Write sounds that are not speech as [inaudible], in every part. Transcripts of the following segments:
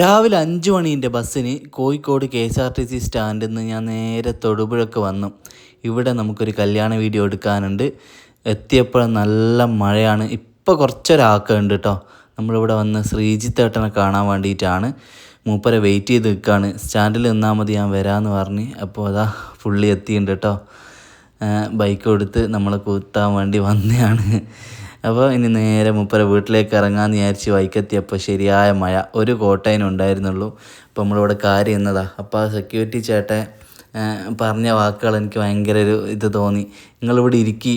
രാവിലെ അഞ്ച് മണീന്റെ ബസ്സിന് Kozhikode K S R T C സ്റ്റാൻഡിൽ നിന്ന് ഞാൻ നേരെ തൊടുപുഴക്ക് വന്നു. ഇവിടെ നമുക്കൊരു കല്യാണ വീഡിയോ എടുക്കാനുണ്ട്. എത്തിയപ്പോൾ നല്ല മഴയാണ്. ഇപ്പോൾ കുറച്ചൊരാക്കുണ്ട് കേട്ടോ. നമ്മളിവിടെ വന്ന് ശ്രീജിത്ത് ഏട്ടനെ കാണാൻ വേണ്ടിയിട്ടാണ്. മൂപ്പരെ വെയിറ്റ് ചെയ്ത് നിൽക്കുകയാണ് സ്റ്റാൻഡിൽ നിന്നാൽ മതി ഞാൻ വരാമെന്ന് പറഞ്ഞ്. അപ്പോൾ അതാ പുള്ളി എത്തിയിട്ടുണ്ട് കേട്ടോ. ബൈക്ക് കൊടുത്ത് നമ്മളെ കൂത്താൻ വേണ്ടി വന്നതാണ്. അപ്പോൾ ഇനി നേരെ മുപ്പര വീട്ടിലേക്ക് ഇറങ്ങാമെന്ന് വിചാരിച്ച് വൈക്കെത്തിയപ്പോൾ ശരിയായ മഴ ഒരു കോട്ടയിനും ഉണ്ടായിരുന്നുള്ളൂ. അപ്പോൾ നമ്മളിവിടെ കാര്യം എന്നതാ അപ്പോൾ ആ സെക്യൂരിറ്റി ചേട്ടൻ പറഞ്ഞ വാക്കുകൾ എനിക്ക് ഭയങ്കര ഒരു ഇത് തോന്നി. നിങ്ങളിവിടെ ഇരിക്കി.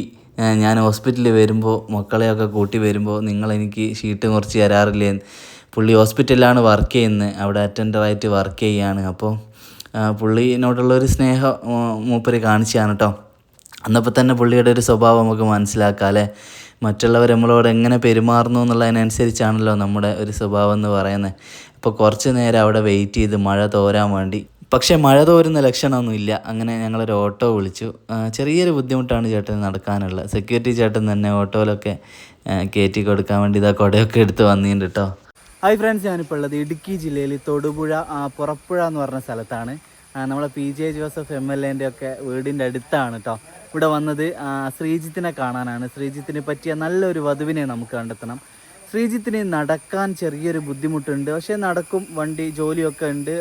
ഞാൻ ഹോസ്പിറ്റലിൽ വരുമ്പോൾ മക്കളെയൊക്കെ കൂട്ടി വരുമ്പോൾ നിങ്ങളെനിക്ക് ഷീട്ട് കുറച്ച് തരാറില്ലേ? പുള്ളി ഹോസ്പിറ്റലിലാണ് വർക്ക് ചെയ്യുന്നത്. അവിടെ അറ്റൻഡറായിട്ട് വർക്ക് ചെയ്യുകയാണ്. അപ്പോൾ പുള്ളിനോടുള്ളൊരു സ്നേഹം മൂപ്പര് കാണിച്ചാണ് കേട്ടോ. അന്നപ്പോൾ തന്നെ പുള്ളിയുടെ ഒരു സ്വഭാവം നമുക്ക് മനസ്സിലാക്കാം അല്ലേ? മറ്റുള്ളവർ നമ്മളോട് എങ്ങനെ പെരുമാറുന്നു എന്നുള്ളതിനനുസരിച്ചാണല്ലോ നമ്മുടെ ഒരു സ്വഭാവം എന്ന് പറയുന്നത്. ഇപ്പോൾ കുറച്ച് നേരം അവിടെ വെയിറ്റ് ചെയ്ത് മഴ തോരാൻ വേണ്ടി. പക്ഷേ മഴ തോരുന്ന ലക്ഷണമൊന്നുമില്ല അങ്ങനെ ഞങ്ങളൊരു ഓട്ടോ വിളിച്ചു. ചെറിയൊരു ബുദ്ധിമുട്ടാണ് ചേട്ടന് നടക്കാനുള്ളത്. സെക്യൂരിറ്റി ചേട്ടൻ തന്നെ ഓട്ടോയിലൊക്കെ കയറ്റി കൊടുക്കാൻ വേണ്ടി ഇതാ കുടയൊക്കെ എടുത്ത് വന്നിട്ടുണ്ട് കേട്ടോ ഹായ് ഫ്രണ്ട്സ് ഞാനിപ്പോൾ ഉള്ളത് ഇടുക്കി ജില്ലയിൽ തൊടുപുഴ പുറപ്പുഴ എന്ന് പറഞ്ഞ സ്ഥലത്താണ്. നമ്മളെ P J Joseph M L എന്റെ ഒക്കെ വീടിന്റെ അടുത്താണ് കേട്ടോ ഇവിടെ വന്നത് ശ്രീജിത്തിനെ കാണാനാണ്. ശ്രീജിത്തിനെ പറ്റിയ നല്ലൊരു വധുവിനെ നമുക്ക് കണ്ടെത്തണം. ശ്രീജിത്തിന് നടക്കാൻ ചെറിയൊരു ബുദ്ധിമുട്ടുണ്ട്. പക്ഷേ നടക്കും വണ്ടി ജോലിയൊക്കെ ഉണ്ട്.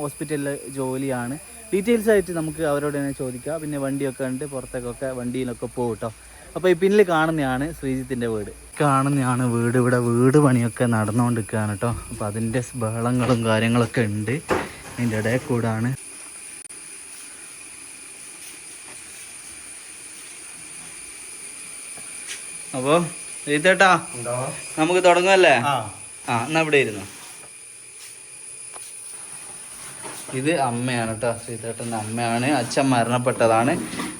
ഹോസ്പിറ്റലിലെ ജോലിയാണ്. ഡീറ്റെയിൽസ് ആയിട്ട് നമുക്ക് അവരോട് തന്നെ ചോദിക്കാം. പിന്നെ വണ്ടിയൊക്കെ ഉണ്ട് പുറത്തേക്കൊക്കെ വണ്ടിയിലൊക്കെ പോകും കേട്ടോ അപ്പോൾ ഈ പിന്നിൽ കാണുന്നതാണ് ശ്രീജിത്തിന്റെ വീട്. കാണുന്നതാണ് വീട്. ഇവിടെ വീട് പണിയൊക്കെ നടന്നുകൊണ്ടിരിക്കുകയാണ് കേട്ടോ. അപ്പോൾ അതിന്റെ ബഹളങ്ങളും കാര്യങ്ങളൊക്കെ ഉണ്ട്. അതിന്റെ ഇടയിൽ കൂടാണ്. അപ്പോൾ ശ്രീതേട്ടാ നമുക്ക് തുടങ്ങുമല്ലേ ആ. എന്നാ ഇവിടെ ഇരുന്നു. ഇത് അമ്മയാണ് കേട്ടോ ശ്രീതേട്ടന്റെ അമ്മയാണ്. അച്ഛൻ മരണപ്പെട്ടതാണ്.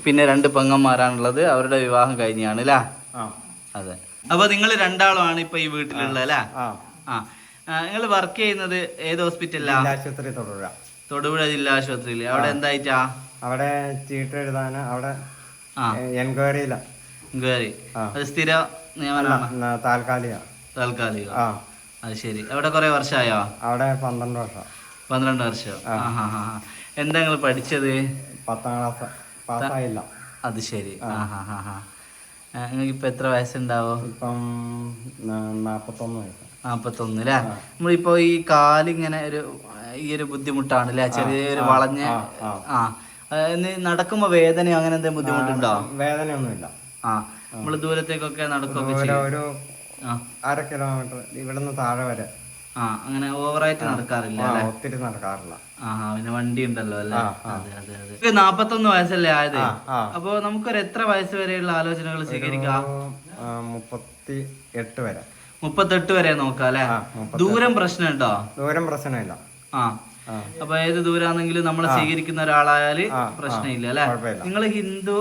പിന്നെ രണ്ട് പെങ്ങന്മാരാണുള്ളത്. അവരുടെ വിവാഹം കഴിഞ്ഞാണ് അല്ലേ അതെ. അപ്പൊ നിങ്ങൾ രണ്ടാളുമാണ് ഇപ്പൊ ഈ വീട്ടിലുള്ളത് അല്ലേ ആ. നിങ്ങൾ വർക്ക് ചെയ്യുന്നത് ഏത് ഹോസ്പിറ്റലിലാണ് ആശുപത്രി തൊടുപുഴ. തൊടുപുഴ ജില്ലാ ആശുപത്രിയിൽ അവിടെ എന്തായിട്ടാ? അവിടെ ചീട്ട് എഴുതാന് അവിടെ ആ. ആ. അത് സ്ഥിര നിയമനമാണ്. താൽക്കാലിക. താൽക്കാലിക. ആ. അത് ശരി. അവിടെ കുറെ വർഷമായോ അവിടെ പന്ത്രണ്ട് വർഷം. പന്ത്രണ്ട് എന്താ നിങ്ങൾ പഠിച്ചത്? പത്താം ക്ലാസ് പാസ്സായില്ല. അത് ശരി. നിങ്ങൾക്ക് ഇപ്പൊ എത്ര വയസ്സുണ്ടാവോ? ഇപ്പം നാപ്പത്തൊന്ന് വയസ്സ്. നാപ്പത്തൊന്ന് അല്ലേ നമ്മളിപ്പോ ഈ കാലിങ്ങനെ ഒരു ഈ ഒരു ബുദ്ധിമുട്ടാണ് അല്ലേ ചെറിയൊരു വളഞ്ഞ ആ. നടക്കുമ്പോ വേദനയോ അങ്ങനെ എന്തെങ്കിലും ബുദ്ധിമുട്ടുണ്ടോ? വേദനയൊന്നുമില്ല. ആ നമ്മൾ ദൂരത്തേക്കൊക്കെ നടക്കുകയൊക്കെ ഒരു ചെയ്യും. ഒരു ആ. അര കിലോമീറ്റർ ഇവിടുന്ന് താഴെ വരെ. ആ അങ്ങനെ ഓവറായിട്ട് നടക്കാറില്ല ഒത്തിരി നടക്കാറില്ല. ആ പിന്നെ വണ്ടി ഉണ്ടല്ലോ അല്ലേ. അതെ അതെ അതെ. നാപ്പത്തൊന്ന് വയസ്സല്ലേ ആയത്? അപ്പൊ നമുക്കൊരു എത്ര വയസ്സ് വരെയുള്ള ആലോചനകൾ സ്വീകരിക്കാം? മുപ്പത്തി എട്ട് വരെ. മുപ്പത്തെട്ട് വരെ നോക്കാം അല്ലെ? ദൂരം പ്രശ്നമുണ്ടോ? ദൂരം പ്രശ്നമില്ല. ആ. അപ്പൊ ഏത് ദൂരാണെങ്കിലും നമ്മൾ സ്വീകരിക്കുന്ന ഒരാളായാൽ പ്രശ്നമില്ല അല്ലെ? നിങ്ങൾ നിങ്ങൾ ഹിന്ദു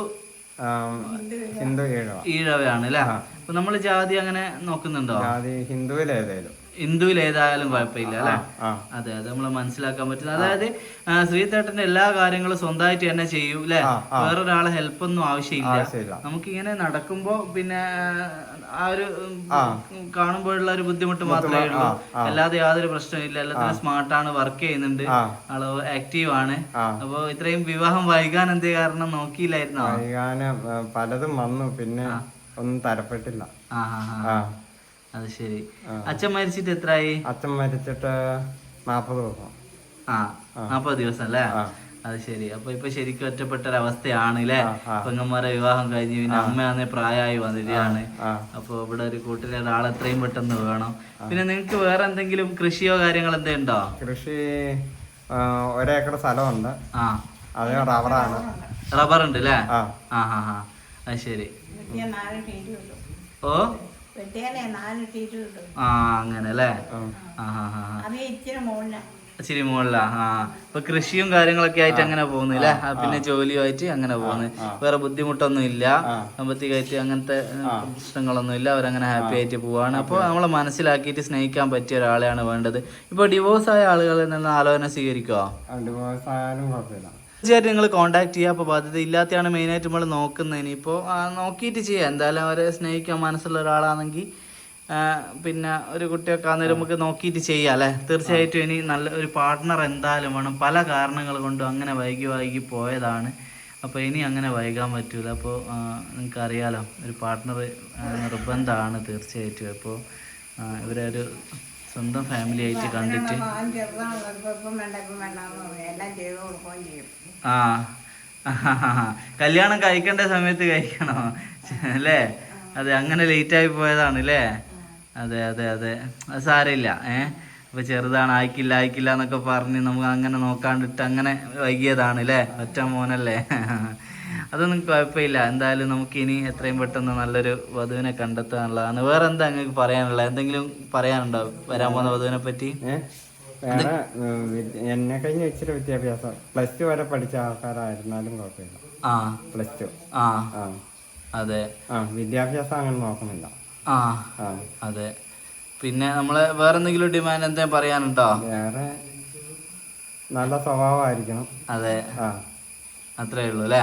ഹിന്ദു ഈഴവ ഈഴവയാണ് അല്ലെ അപ്പൊ നമ്മൾ ജാതി അങ്ങനെ നോക്കുന്നുണ്ടോ? ജാതി ഹിന്ദുവിലേതേലും. ഹിന്ദുവിൽ ഏതായാലും കുഴപ്പമില്ല അല്ലെ? അതെ അത് നമ്മൾ മനസ്സിലാക്കാൻ പറ്റുന്നത് അതായത് ശ്രീതേട്ടന്റെ എല്ലാ കാര്യങ്ങളും സ്വന്തമായിട്ട് തന്നെ ചെയ്യും അല്ലെ. വേറൊരാളെ ഹെൽപ്പൊന്നും ആവശ്യമില്ല. നമുക്കിങ്ങനെ നടക്കുമ്പോ പിന്നെ ആ ഒരു. കാണുമ്പോഴുള്ള ഒരു ബുദ്ധിമുട്ട് മാത്രമേ ഉള്ളൂ. അല്ലാതെ യാതൊരു പ്രശ്നമില്ല എല്ലാത്തിനും സ്മാർട്ടാണ് വർക്ക് ചെയ്യുന്നുണ്ട്. ആൾ ആക്റ്റീവ് ആണ്. അപ്പൊ ഇത്രയും വിവാഹം വൈകാൻ എന്തേ കാരണം നോക്കിയില്ലായിരുന്നു? വൈകാന് പലതും വന്നു. പിന്നെ ഒന്നും തരപ്പെട്ടില്ല. അത് ശരി. അച്ഛൻ മരിച്ചിട്ട് എത്രയായി അച്ഛൻ മരിച്ചിട്ട് നാപ്പത് ദിവസം. ആ നാപ്പത് ദിവസം അല്ലേ അത് ശരി. അപ്പൊ ഇപ്പൊ ശരിക്കും ഒറ്റപ്പെട്ട ഒരവസ്ഥയാണ് അവസ്ഥയാണ് അല്ലേ. പെങ്ങന്മാരെ വിവാഹം കഴിഞ്ഞ് പിന്നെ അമ്മയാന്നെ പ്രായമായി വന്നിരിക്കുകയാണ്. അപ്പൊ ഇവിടെ ഒരു കൂട്ടിലെ ഒരാൾ എത്രയും പെട്ടെന്ന് വേണം. പിന്നെ നിങ്ങൾക്ക് വേറെ എന്തെങ്കിലും കൃഷിയോ കാര്യങ്ങൾ എന്തെങ്കിലും ഉണ്ടോ കൃഷി ഒരേക്കർ സ്ഥലമുണ്ട്. ആ. അത് റബ്ബറാണ്. റബ്ബർ ഉണ്ട് അല്ലേ ആ ആ ഹാ ഹാ അത് ശരി. ഓ? ആ അങ്ങനെ അല്ലേ ഇച്ചിരി മുകളിലാ ആ. ഇപ്പൊ കൃഷിയും കാര്യങ്ങളൊക്കെ ആയിട്ട് അങ്ങനെ പോകുന്നില്ല പിന്നെ ജോലിയുമായിട്ട് അങ്ങനെ പോകുന്നു. വേറെ ബുദ്ധിമുട്ടൊന്നും ഇല്ല. സാമ്പത്തികമായിട്ട് അങ്ങനത്തെ പ്രശ്നങ്ങളൊന്നും ഇല്ല അവരങ്ങനെ ഹാപ്പി ആയിട്ട് പോവാണ്. അപ്പോൾ നമ്മളെ മനസ്സിലാക്കിയിട്ട് സ്നേഹിക്കാൻ പറ്റിയ ഒരാളെയാണ് വേണ്ടത്. ഇപ്പൊ ഡിവോഴ്സ് ആയ ആളുകളിൽ നിന്ന് ആലോചന സ്വീകരിക്കുവോ? ഡിവോഴ്സ് ആയാലും കുഴപ്പമില്ല. തീർച്ചയായിട്ടും നിങ്ങൾ കോണ്ടാക്ട് ചെയ്യുക അപ്പോൾ ബാധ്യത ഇല്ലാത്തതാണ് മെയിനായിട്ട് നമ്മൾ നോക്കുന്നത് ഇനിയിപ്പോൾ നോക്കിയിട്ട് ചെയ്യുക എന്തായാലും അവരെ സ്നേഹിക്കാൻ മനസ്സുള്ള ഒരാളാണെങ്കിൽ പിന്നെ ഒരു കുട്ടിയൊക്കെ ആണെങ്കിൽ നമുക്ക് നോക്കിയിട്ട് ചെയ്യാം അല്ലേ? തീർച്ചയായിട്ടും ഇനി നല്ല ഒരു പാർട്ട്ണർ എന്തായാലും വേണം. പല കാരണങ്ങൾ കൊണ്ടും അങ്ങനെ വൈകി വൈകി പോയതാണ്. അപ്പോൾ ഇനി അങ്ങനെ വൈകാൻ പറ്റില്ല അപ്പോൾ നിങ്ങൾക്ക് അറിയാലോ ഒരു പാർട്ട്ണർ നിർബന്ധമാണ് തീർച്ചയായിട്ടും. അപ്പോൾ ഇവരൊരു സ്വന്തം ഫാമിലി ആയിട്ട് കണ്ടിട്ട്. ആ. [laughs] കല്യാണം കഴിക്കേണ്ട സമയത്ത് കഴിക്കണോ. അല്ലേ? അതെ അങ്ങനെ ലേറ്റ് ആയി പോയതാണ് അല്ലേ? അതെ അതെ അതെ. അത് സാരമില്ല ഏ? അപ്പൊ ചെറുതാണ് ആയിക്കില്ല ആയിക്കില്ല എന്നൊക്കെ പറഞ്ഞ് നമുക്ക് അങ്ങനെ നോക്കാണ്ടിട്ട് അങ്ങനെ വൈകിയതാണ് അല്ലേ? ഒറ്റ മോനല്ലേ? [laughs] അതൊന്നും കുഴപ്പമില്ല. എന്തായാലും നമുക്ക് ഇനി എത്രയും പെട്ടെന്ന് നല്ലൊരു വധുവിനെ കണ്ടെത്താനുള്ളതാണ് വേറെ എന്താ നിങ്ങൾക്ക് പറയാനുള്ള എന്തെങ്കിലും പറയാനുണ്ടോ? വരാൻ പോകുന്ന വധുവിനെ പറ്റി? എന്നെ കഴിഞ്ഞ ഇച്ചിരി വിദ്യാഭ്യാസം. പ്ലസ് ടു വരെ പഠിച്ച ആൾക്കാരായിരുന്നാലും കുഴപ്പമില്ല. ആ. Plus two. ആ. അതെ. ആ വിദ്യാഭ്യാസം അങ്ങനെ നോക്കുന്നില്ല ആ. അതെ. പിന്നെ നമ്മളെ വേറെ എന്തെങ്കിലും ഡിമാൻഡ് എന്തെങ്കിലും പറയാനുണ്ടോ? വേറെ നല്ല സ്വഭാവമായിരിക്കണം. അതെ. ആ. അത്രേ ഉള്ളൂ അല്ലേ?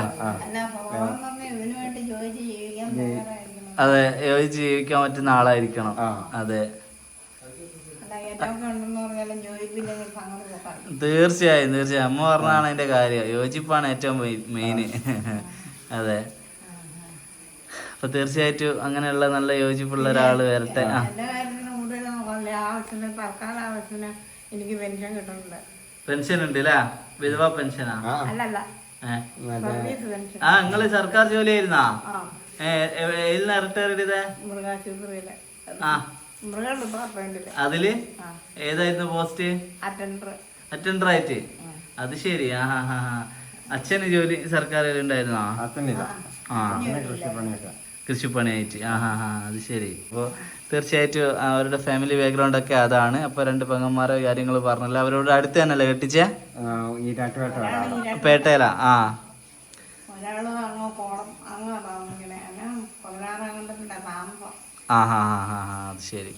അതെ യോജിച്ച് ജീവിക്കാൻ പറ്റുന്ന ആളായിരിക്കണം. അതെ. തീർച്ചയായും തീർച്ചയായും. അമ്മ പറഞ്ഞാണ് അതിന്റെ കാര്യം. യോജിപ്പാണ് ഏറ്റവും മെയിൻ അതെ. അപ്പൊ തീർച്ചയായിട്ടും അങ്ങനെയുള്ള നല്ല യോജിപ്പുള്ള ഒരാൾ വരട്ടെ. എനിക്ക് പെൻഷൻ കിട്ടുന്നുണ്ട്. പെൻഷൻ ഉണ്ട് അല്ലേ? വിധവ പെൻഷനാ? അല്ലല്ല. ആ നിങ്ങൾ സർക്കാർ ജോലി ആയിരുന്നാ ആ. ഏതിൽ റിട്ടയർ ചെയ്തേ ആ. അതിൽ? ഏതായിരുന്നു പോസ്റ്റ്? അറ്റൻഡർ. അറ്റൻഡർ ആയിട്ട്? അത് ശരി. ആ ഹാ ഹാ ഹാ അച്ഛന് ജോലി സർക്കാർ ഉണ്ടായിരുന്നോ? ആ. കൃഷിപ്പണിയായിട്ട് ആ ഹാ ഹാ അത് ശരി. അപ്പോൾ തീർച്ചയായിട്ടും അവരുടെ ഫാമിലി ബാക്ക്ഗ്രൗണ്ട് ഒക്കെ അതാണ്. അപ്പോൾ രണ്ട് പെങ്ങന്മാരെ കാര്യങ്ങൾ പറഞ്ഞല്ലോ. അവരോട് അടുത്ത് തന്നെയല്ലേ കെട്ടിച്ചേ? പേട്ടയില? ആ. ആ ഹാ ഹാ ഹാ ഹാ അത് ശരി.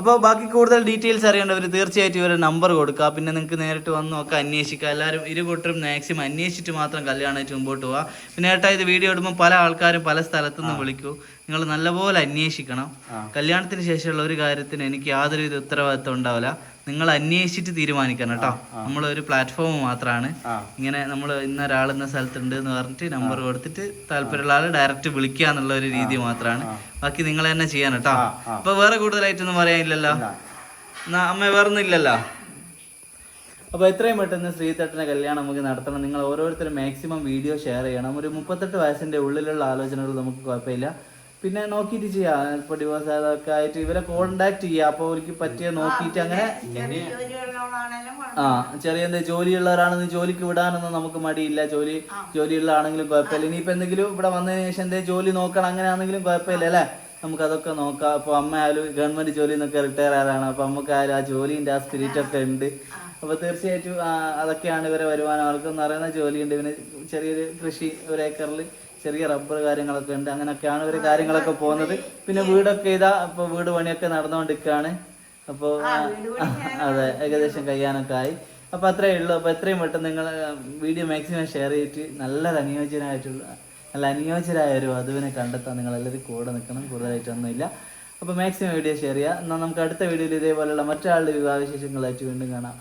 അപ്പോൾ ബാക്കി കൂടുതൽ ഡീറ്റെയിൽസ് അറിയേണ്ടവർ തീർച്ചയായിട്ടും ഇവരുടെ നമ്പർ കൊടുക്കുക. പിന്നെ നിങ്ങൾക്ക് നേരിട്ട് വന്ന് നോക്കാം അന്വേഷിക്കുക. എല്ലാവരും ഇരു കൂട്ടരും മാക്സിമം അന്വേഷിച്ചിട്ട് മാത്രം കല്യാണമായിട്ട് മുമ്പോട്ട് പോവുക പിന്നെ ഏട്ടാ ഇത് വീഡിയോ ഇടുമ്പോൾ പല ആൾക്കാരും പല സ്ഥലത്തുനിന്ന് വിളിക്കൂ. നിങ്ങൾ നല്ലപോലെ അന്വേഷിക്കണം. കല്യാണത്തിന് ശേഷമുള്ള ഒരു കാര്യത്തിന് എനിക്ക് യാതൊരുവിധ ഉത്തരവാദിത്വം ഉണ്ടാവില്ല. നിങ്ങൾ അന്വേഷിച്ചിട്ട് തീരുമാനിക്കണം കേട്ടോ. നമ്മൾ ഒരു പ്ലാറ്റ്ഫോം മാത്രമാണ് ഇങ്ങനെ നമ്മൾ ഇന്ന ഒരാൾ ഇന്ന സ്ഥലത്തുണ്ട് എന്ന് പറഞ്ഞിട്ട് നമ്പർ കൊടുത്തിട്ട് താല്പര്യമുള്ള ആൾ ഡയറക്റ്റ് വിളിക്കുക എന്നുള്ള ഒരു രീതി മാത്രമാണ് ബാക്കി നിങ്ങൾ തന്നെ ചെയ്യാൻ കേട്ടോ. അപ്പൊ വേറെ കൂടുതലായിട്ടൊന്നും പറയാനില്ലല്ലോ. എന്നാ അമ്മ വേറെ ഒന്നും ഇല്ലല്ലോ അപ്പോൾ എത്രയും പെട്ടെന്ന് ശ്രീതട്ടനെ കല്യാണം നമുക്ക് നടത്തണം. നിങ്ങൾ ഓരോരുത്തരും മാക്സിമം വീഡിയോ ഷെയർ ചെയ്യണം. ഒരു മുപ്പത്തെട്ട് വയസ്സിന്റെ ഉള്ളിലുള്ള ആലോചനകൾ നമുക്ക് കുഴപ്പമില്ല. പിന്നെ നോക്കിയിട്ട് ചെയ്യാം. ഇപ്പൊ ഡിവോഴ്സ് ആയതൊക്കെ ആയിട്ട് ഇവരെ കോണ്ടാക്ട് ചെയ്യാം. അപ്പൊ അവർക്ക് പറ്റിയ നോക്കിയിട്ട് അങ്ങനെ ആ ചെറിയ എന്താ ജോലിയുള്ളവരാണെന്ന് ജോലിക്ക് വിടാനൊന്നും നമുക്ക് മടിയില്ല. ജോലി ജോലിയുള്ള ആണെങ്കിലും കുഴപ്പമില്ല. ഇനിയിപ്പോ എന്തെങ്കിലും ഇവിടെ വന്നതിന് ശേഷം എന്തെങ്കിലും ജോലി നോക്കണം അങ്ങനെ ആണെങ്കിലും കുഴപ്പമില്ല അല്ലേ? നമുക്ക് അതൊക്കെ നോക്കാം. അപ്പൊ അമ്മ ആയാലും ഗവൺമെന്റ് ജോലി നിന്നൊക്കെ റിട്ടയർ ആയതാണ്. അപ്പൊ നമുക്ക് ആയാലും ആ ജോലിന്റെ ആ സ്പിരിറ്റ് ഒക്കെ ഉണ്ട്. അപ്പൊ തീർച്ചയായിട്ടും അതൊക്കെയാണ് ഇവരെ വരുമാനം. ആൾക്കെന്ന് പറയുന്ന ജോലിയുണ്ട്. പിന്നെ ചെറിയൊരു കൃഷി ഒരു ഏക്കറിൽ ചെറിയ റബ്ബർ കാര്യങ്ങളൊക്കെ ഉണ്ട്. അങ്ങനെയൊക്കെയാണ് ഒരു കാര്യങ്ങളൊക്കെ പോകുന്നത്. പിന്നെ വീടൊക്കെ ഇതാ ഇപ്പൊ വീട് പണിയൊക്കെ നടന്നുകൊണ്ടിരിക്കുകയാണ് അപ്പോൾ അതെ ഏകദേശം കഴിയാനൊക്കെ ആയി. അപ്പോൾ അത്രയേ ഉള്ളൂ. അപ്പോൾ എത്രയും പെട്ടെന്ന് നിങ്ങൾ വീഡിയോ മാക്സിമം ഷെയർ ചെയ്തിട്ട് നല്ലൊരു അനുയോജ്യനായിട്ടുള്ള നല്ല അനുയോജ്യരായ ഒരു വധുവിനെ കണ്ടെത്താൻ നിങ്ങൾ എല്ലാവരും കൂടെ നിൽക്കണം. കൂടുതലായിട്ടൊന്നുമില്ല. അപ്പോൾ മാക്സിമം വീഡിയോ ഷെയർ ചെയ്യുക എന്നാൽ നമുക്ക് അടുത്ത വീഡിയോയിൽ ഇതേപോലെയുള്ള മറ്റൊരാളുടെ വിവാഹ വിശേഷങ്ങളായിട്ട് വീണ്ടും കാണാം.